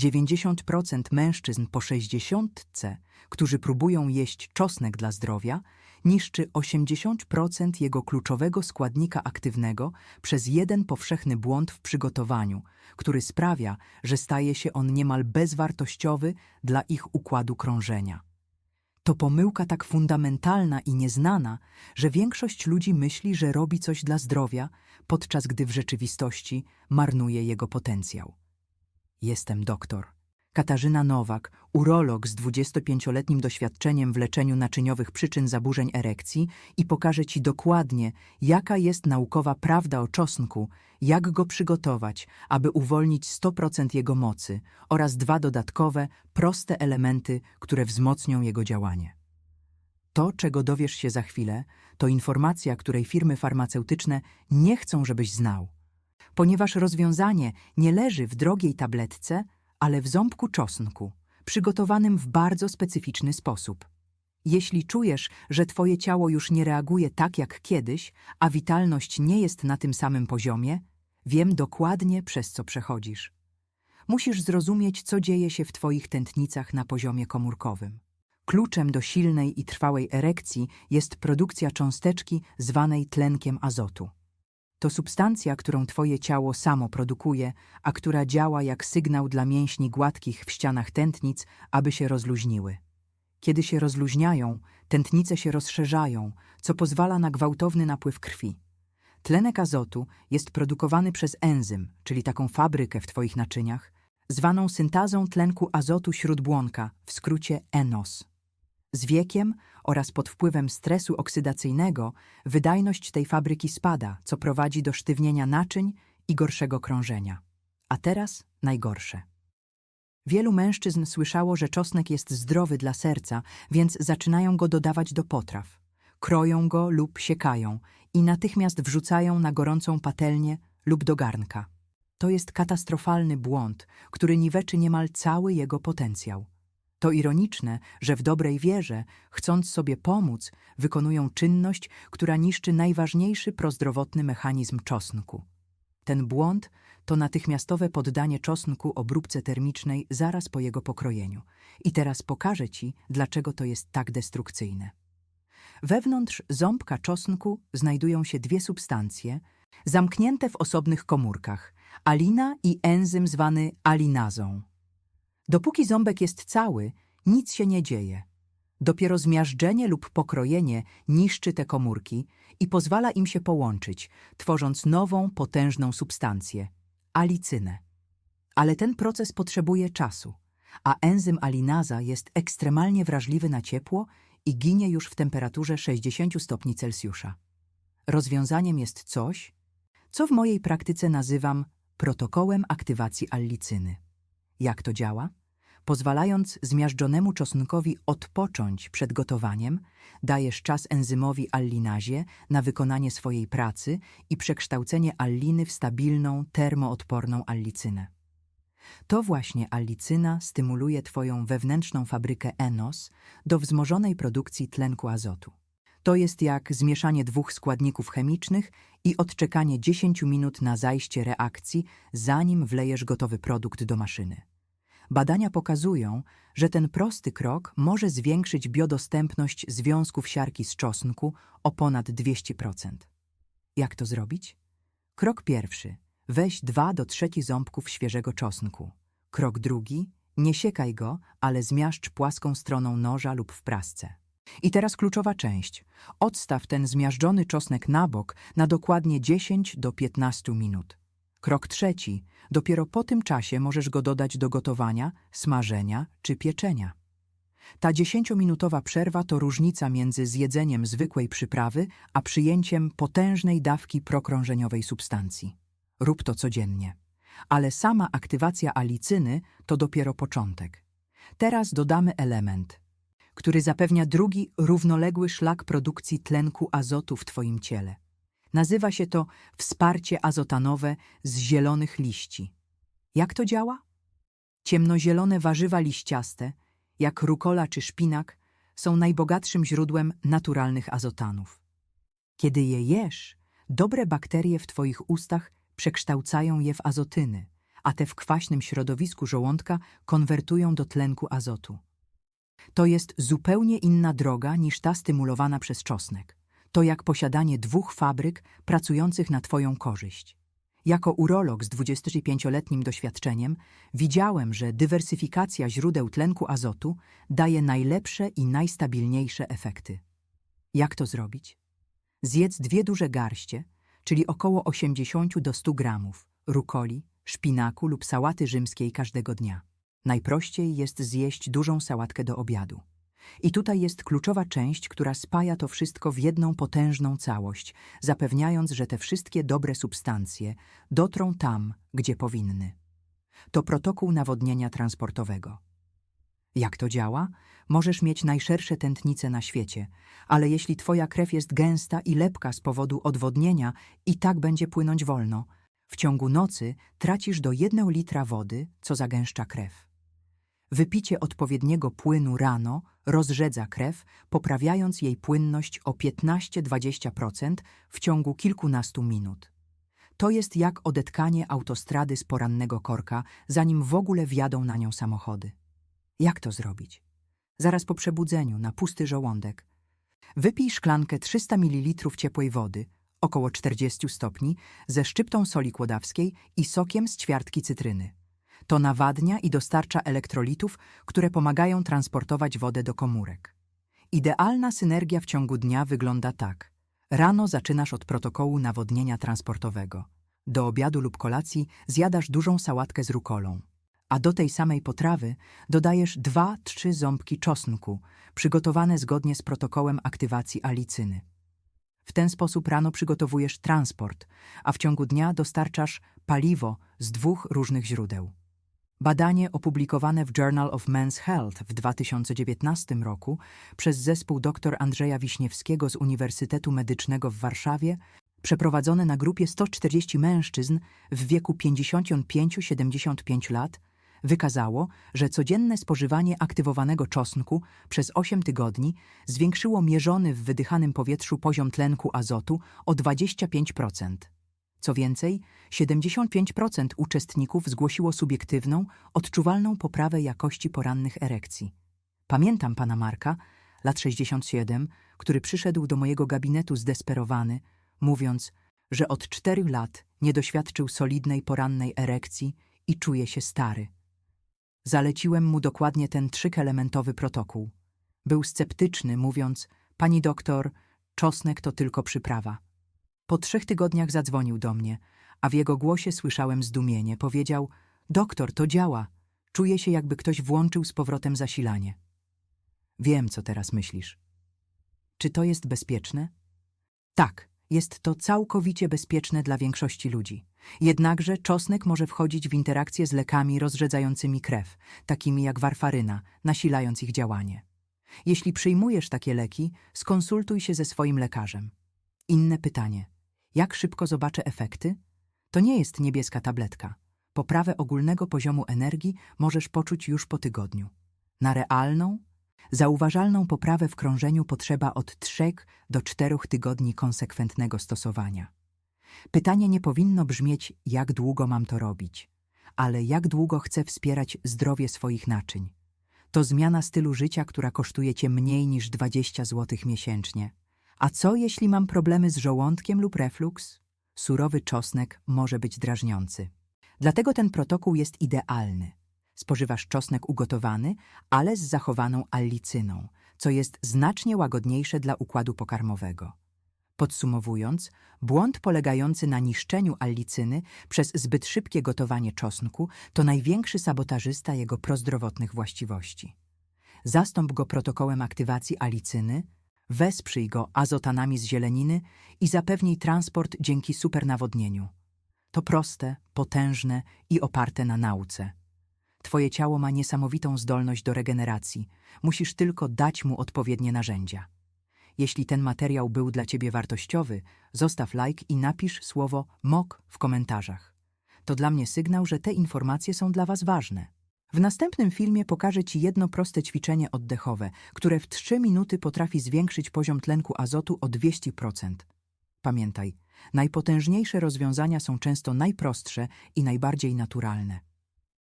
90% mężczyzn po 60, którzy próbują jeść czosnek dla zdrowia, niszczy 80% jego kluczowego składnika aktywnego przez jeden powszechny błąd w przygotowaniu, który sprawia, że staje się on niemal bezwartościowy dla ich układu krążenia. To pomyłka tak fundamentalna i nieznana, że większość ludzi myśli, że robi coś dla zdrowia, podczas gdy w rzeczywistości marnuje jego potencjał. Jestem doktor. Katarzyna Nowak, urolog z 25-letnim doświadczeniem w leczeniu naczyniowych przyczyn zaburzeń erekcji i pokażę Ci dokładnie, jaka jest naukowa prawda o czosnku, jak go przygotować, aby uwolnić 100% jego mocy oraz dwa dodatkowe, proste elementy, które wzmocnią jego działanie. To, czego dowiesz się za chwilę, to informacja, której firmy farmaceutyczne nie chcą, żebyś znał. Ponieważ rozwiązanie nie leży w drogiej tabletce, ale w ząbku czosnku, przygotowanym w bardzo specyficzny sposób. Jeśli czujesz, że twoje ciało już nie reaguje tak jak kiedyś, a witalność nie jest na tym samym poziomie, wiem dokładnie, przez co przechodzisz. Musisz zrozumieć, co dzieje się w twoich tętnicach na poziomie komórkowym. Kluczem do silnej i trwałej erekcji jest produkcja cząsteczki zwanej tlenkiem azotu. To substancja, którą twoje ciało samo produkuje, a która działa jak sygnał dla mięśni gładkich w ścianach tętnic, aby się rozluźniły. Kiedy się rozluźniają, tętnice się rozszerzają, co pozwala na gwałtowny napływ krwi. Tlenek azotu jest produkowany przez enzym, czyli taką fabrykę w twoich naczyniach, zwaną syntazą tlenku azotu śródbłonka, w skrócie ENOS. Z wiekiem oraz pod wpływem stresu oksydacyjnego wydajność tej fabryki spada, co prowadzi do sztywnienia naczyń i gorszego krążenia. A teraz najgorsze. Wielu mężczyzn słyszało, że czosnek jest zdrowy dla serca, więc zaczynają go dodawać do potraw. Kroją go lub siekają i natychmiast wrzucają na gorącą patelnię lub do garnka. To jest katastrofalny błąd, który niweczy niemal cały jego potencjał. To ironiczne, że w dobrej wierze, chcąc sobie pomóc, wykonują czynność, która niszczy najważniejszy prozdrowotny mechanizm czosnku. Ten błąd to natychmiastowe poddanie czosnku obróbce termicznej zaraz po jego pokrojeniu. I teraz pokażę Ci, dlaczego to jest tak destrukcyjne. Wewnątrz ząbka czosnku znajdują się dwie substancje, zamknięte w osobnych komórkach, alina i enzym zwany alinazą. Dopóki ząbek jest cały, nic się nie dzieje. Dopiero zmiażdżenie lub pokrojenie niszczy te komórki i pozwala im się połączyć, tworząc nową, potężną substancję alicynę. Ale ten proces potrzebuje czasu, a enzym alinaza jest ekstremalnie wrażliwy na ciepło i ginie już w temperaturze 60 stopni Celsjusza. Rozwiązaniem jest coś, co w mojej praktyce nazywam protokołem aktywacji allicyny. Jak to działa? Pozwalając zmiażdżonemu czosnkowi odpocząć przed gotowaniem, dajesz czas enzymowi allinazie na wykonanie swojej pracy i przekształcenie alliny w stabilną, termoodporną allicynę. To właśnie allicyna stymuluje Twoją wewnętrzną fabrykę ENOS do wzmożonej produkcji tlenku azotu. To jest jak zmieszanie dwóch składników chemicznych i odczekanie 10 minut na zajście reakcji, zanim wlejesz gotowy produkt do maszyny. Badania pokazują, że ten prosty krok może zwiększyć biodostępność związków siarki z czosnku o ponad 200%. Jak to zrobić? Krok pierwszy. Weź dwa do trzeci ząbków świeżego czosnku. Krok drugi. Nie siekaj go, ale zmiażdż płaską stroną noża lub w prasce. I teraz kluczowa część. Odstaw ten zmiażdżony czosnek na bok na dokładnie 10 do 15 minut. Krok trzeci. Dopiero po tym czasie możesz go dodać do gotowania, smażenia czy pieczenia. Ta dziesięciominutowa przerwa to różnica między zjedzeniem zwykłej przyprawy, a przyjęciem potężnej dawki prokrążeniowej substancji. Rób to codziennie. Ale sama aktywacja alicyny to dopiero początek. Teraz dodamy element, który zapewnia drugi równoległy szlak produkcji tlenku azotu w Twoim ciele. Nazywa się to wsparcie azotanowe z zielonych liści. Jak to działa? Ciemnozielone warzywa liściaste, jak rukola czy szpinak, są najbogatszym źródłem naturalnych azotanów. Kiedy je jesz, dobre bakterie w Twoich ustach przekształcają je w azotyny, a te w kwaśnym środowisku żołądka konwertują do tlenku azotu. To jest zupełnie inna droga niż ta stymulowana przez czosnek. To jak posiadanie dwóch fabryk pracujących na Twoją korzyść. Jako urolog z 25-letnim doświadczeniem widziałem, że dywersyfikacja źródeł tlenku azotu daje najlepsze i najstabilniejsze efekty. Jak to zrobić? Zjedz dwie duże garście, czyli około 80 do 100 gramów, rukoli, szpinaku lub sałaty rzymskiej każdego dnia. Najprościej jest zjeść dużą sałatkę do obiadu. I tutaj jest kluczowa część, która spaja to wszystko w jedną potężną całość, zapewniając, że te wszystkie dobre substancje dotrą tam, gdzie powinny. To protokół nawodnienia transportowego. Jak to działa? Możesz mieć najszersze tętnice na świecie, ale jeśli twoja krew jest gęsta i lepka z powodu odwodnienia, i tak będzie płynąć wolno. W ciągu nocy tracisz do 1 litra wody, co zagęszcza krew. Wypicie odpowiedniego płynu rano rozrzedza krew, poprawiając jej płynność o 15-20% w ciągu kilkunastu minut. To jest jak odetkanie autostrady z porannego korka, zanim w ogóle wjadą na nią samochody. Jak to zrobić? Zaraz po przebudzeniu, na pusty żołądek. Wypij szklankę 300 ml ciepłej wody, około 40 stopni, ze szczyptą soli kłodawskiej i sokiem z ćwiartki cytryny. To nawadnia i dostarcza elektrolitów, które pomagają transportować wodę do komórek. Idealna synergia w ciągu dnia wygląda tak. Rano zaczynasz od protokołu nawodnienia transportowego. Do obiadu lub kolacji zjadasz dużą sałatkę z rukolą. A do tej samej potrawy dodajesz 2-3 ząbki czosnku, przygotowane zgodnie z protokołem aktywacji alicyny. W ten sposób rano przygotowujesz transport, a w ciągu dnia dostarczasz paliwo z dwóch różnych źródeł. Badanie opublikowane w Journal of Men's Health w 2019 roku przez zespół dr Andrzeja Wiśniewskiego z Uniwersytetu Medycznego w Warszawie, przeprowadzone na grupie 140 mężczyzn w wieku 55-75 lat, wykazało, że codzienne spożywanie aktywowanego czosnku przez 8 tygodni zwiększyło mierzony w wydychanym powietrzu poziom tlenku azotu o 25%. Co więcej, 75% uczestników zgłosiło subiektywną, odczuwalną poprawę jakości porannych erekcji. Pamiętam pana Marka, lat 67, który przyszedł do mojego gabinetu zdesperowany, mówiąc, że od czterech lat nie doświadczył solidnej porannej erekcji i czuje się stary. Zaleciłem mu dokładnie ten trzyelementowy protokół. Był sceptyczny, mówiąc, pani doktor, czosnek to tylko przyprawa. Po trzech tygodniach zadzwonił do mnie, a w jego głosie słyszałem zdumienie. Powiedział, doktor, to działa. Czuję się, jakby ktoś włączył z powrotem zasilanie. Wiem, co teraz myślisz. Czy to jest bezpieczne? Tak, jest to całkowicie bezpieczne dla większości ludzi. Jednakże czosnek może wchodzić w interakcję z lekami rozrzedzającymi krew, takimi jak warfaryna, nasilając ich działanie. Jeśli przyjmujesz takie leki, skonsultuj się ze swoim lekarzem. Inne pytanie. Jak szybko zobaczę efekty? To nie jest niebieska tabletka. Poprawę ogólnego poziomu energii możesz poczuć już po tygodniu. Na realną, zauważalną poprawę w krążeniu potrzeba od 3 do 4 tygodni konsekwentnego stosowania. Pytanie nie powinno brzmieć, jak długo mam to robić, ale jak długo chcę wspierać zdrowie swoich naczyń. To zmiana stylu życia, która kosztuje cię mniej niż 20 zł miesięcznie. A co jeśli mam problemy z żołądkiem lub refluks? Surowy czosnek może być drażniący. Dlatego ten protokół jest idealny. Spożywasz czosnek ugotowany, ale z zachowaną allicyną, co jest znacznie łagodniejsze dla układu pokarmowego. Podsumowując, błąd polegający na niszczeniu allicyny przez zbyt szybkie gotowanie czosnku to największy sabotażysta jego prozdrowotnych właściwości. Zastąp go protokołem aktywacji alicyny, wesprzyj go azotanami z zieleniny i zapewnij transport dzięki supernawodnieniu. To proste, potężne i oparte na nauce. Twoje ciało ma niesamowitą zdolność do regeneracji. Musisz tylko dać mu odpowiednie narzędzia. Jeśli ten materiał był dla Ciebie wartościowy, zostaw like i napisz słowo MOK w komentarzach. To dla mnie sygnał, że te informacje są dla Was ważne. W następnym filmie pokażę Ci jedno proste ćwiczenie oddechowe, które w 3 minuty potrafi zwiększyć poziom tlenku azotu o 200%. Pamiętaj, Najpotężniejsze rozwiązania są często najprostsze i najbardziej naturalne.